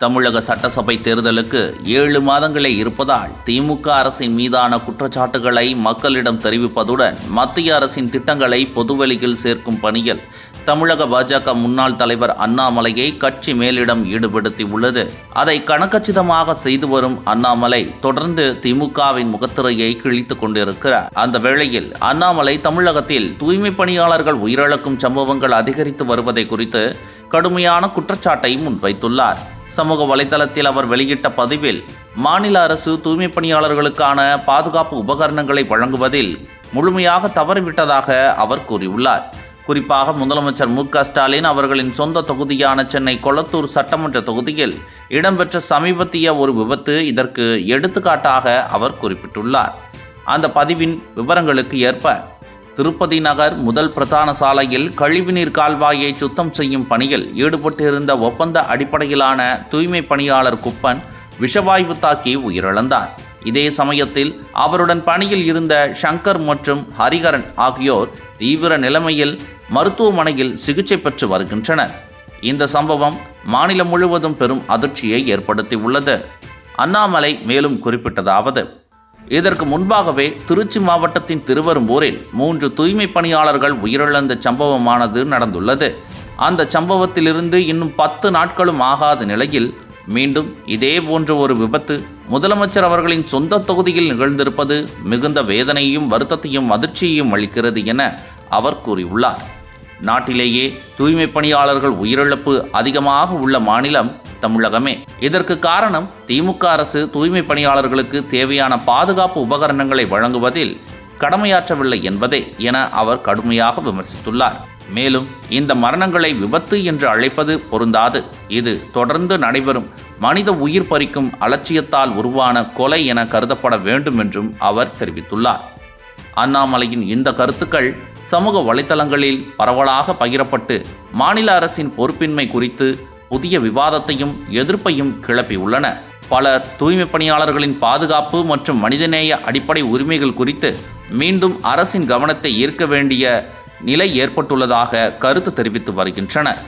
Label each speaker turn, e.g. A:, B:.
A: தமிழக சட்டசபை தேர்தலுக்கு ஏழு மாதங்களே இருப்பதால் திமுக அரசின் மீதான குற்றச்சாட்டுகளை மக்களிடம் தெரிவிப்பதுடன் மத்திய அரசின் திட்டங்களை பொதுவெளியில் சேர்க்கும் பணியில் தமிழக பாஜக முன்னாள் தலைவர் அண்ணாமலையை கட்சி மேலிடம் ஈடுபடுத்தி உள்ளது அதை கணக்கச்சிதமாக செய்து வரும் அண்ணாமலை தொடர்ந்து திமுகவின் முகத்திரையை கிழித்துக் கொண்டிருக்கிறார். அந்த வேளையில் அண்ணாமலை தமிழகத்தில் தூய்மை பணியாளர்கள் உயிரிழக்கும் சம்பவங்கள் அதிகரித்து வருவதை குறித்து கடுமையான குற்றச்சாட்டை முன்வைத்துள்ளார். சமூக வலைதளத்தில் அவர் வெளியிட்ட பதிவில் மாநில அரசு தூய்மை பணியாளர்களுக்கான பாதுகாப்பு உபகரணங்களை வழங்குவதில் முழுமையாக தவறிவிட்டதாக அவர் கூறியுள்ளார். குறிப்பாக முதலமைச்சர் மு ஸ்டாலின் அவர்களின் சொந்த தொகுதியான சென்னை கொளத்தூர் சட்டமன்ற தொகுதியில் இடம்பெற்ற சமீபத்திய ஒரு விபத்து இதற்கு எடுத்துக்காட்டாக அவர் குறிப்பிட்டுள்ளார். அந்த பதிவின் விவரங்களுக்கு ஏற்ப திருப்பதி நகர் முதல் பிரதான சாலையில் கழிவுநீர் கால்வாயை சுத்தம் செய்யும் பணியில் ஈடுபட்டிருந்த ஒப்பந்த அடிப்படையிலான தூய்மை பணியாளர் குப்பன் விஷவாயு தாக்கி உயிரிழந்தார். இதே சமயத்தில் அவருடன் பணியில் இருந்த சங்கர் மற்றும் ஹரிகரன் ஆகியோர் தீவிர நிலைமையில் மருத்துவமனையில் சிகிச்சை பெற்று வருகின்றனர். இந்த சம்பவம் மாநிலம் முழுவதும் பெரும் அதிர்ச்சியை ஏற்படுத்தியுள்ளது. அண்ணாமலை மேலும் குறிப்பிட்டதாவது. இதற்கு முன்பாகவே திருச்சி மாவட்டத்தின் திருவரும்பூரில் மூன்று தூய்மை பணியாளர்கள் உயிரிழந்த சம்பவமானது நடந்துள்ளது. அந்த சம்பவத்திலிருந்து இன்னும் பத்து நாட்களும் ஆகாத நிலையில் மீண்டும் இதே போன்ற ஒரு விபத்து முதலமைச்சர் அவர்களின் சொந்த தொகுதியில் நிகழ்ந்திருப்பது மிகுந்த வேதனையும் வருத்தத்தையும் அதிர்ச்சியையும் அளிக்கிறது என அவர் கூறியுள்ளார். நாட்டிலேயே தூய்மை பணியாளர்கள் உயிரிழப்பு அதிகமாக உள்ள மாநிலம் தமிழகமே. இதற்கு காரணம் திமுக அரசு தூய்மை பணியாளர்களுக்கு தேவையான பாதுகாப்பு உபகரணங்களை வழங்குவதில் கடமையாற்றவில்லை என்பதே என அவர் கடுமையாக விமர்சித்துள்ளார். மேலும் இந்த மரணங்களை விபத்து என்று அழைப்பது பொருந்தாது. இது தொடர்ந்து நடைபெறும் மனித உயிர் பறிக்கும் அலட்சியத்தால் உருவான கொலை என கருதப்பட வேண்டும் என்றும் அவர் தெரிவித்துள்ளார். அண்ணாமலையின் இந்த கருத்துக்கள் சமூக வலைதளங்களில் பரவலாக பகிரப்பட்டு மாநில அரசின் பொறுப்பின்மை குறித்து புதிய விவாதத்தையும் எதிர்ப்பையும் கிளப்பியுள்ளன. பலர் தூய்மை பணியாளர்களின் பாதுகாப்பு மற்றும் மனிதநேய அடிப்படை உரிமைகள் குறித்து மீண்டும் அரசின் கவனத்தை ஈர்க்க வேண்டிய நிலை ஏற்பட்டுள்ளதாக கருத்து தெரிவித்து வருகின்றனர்.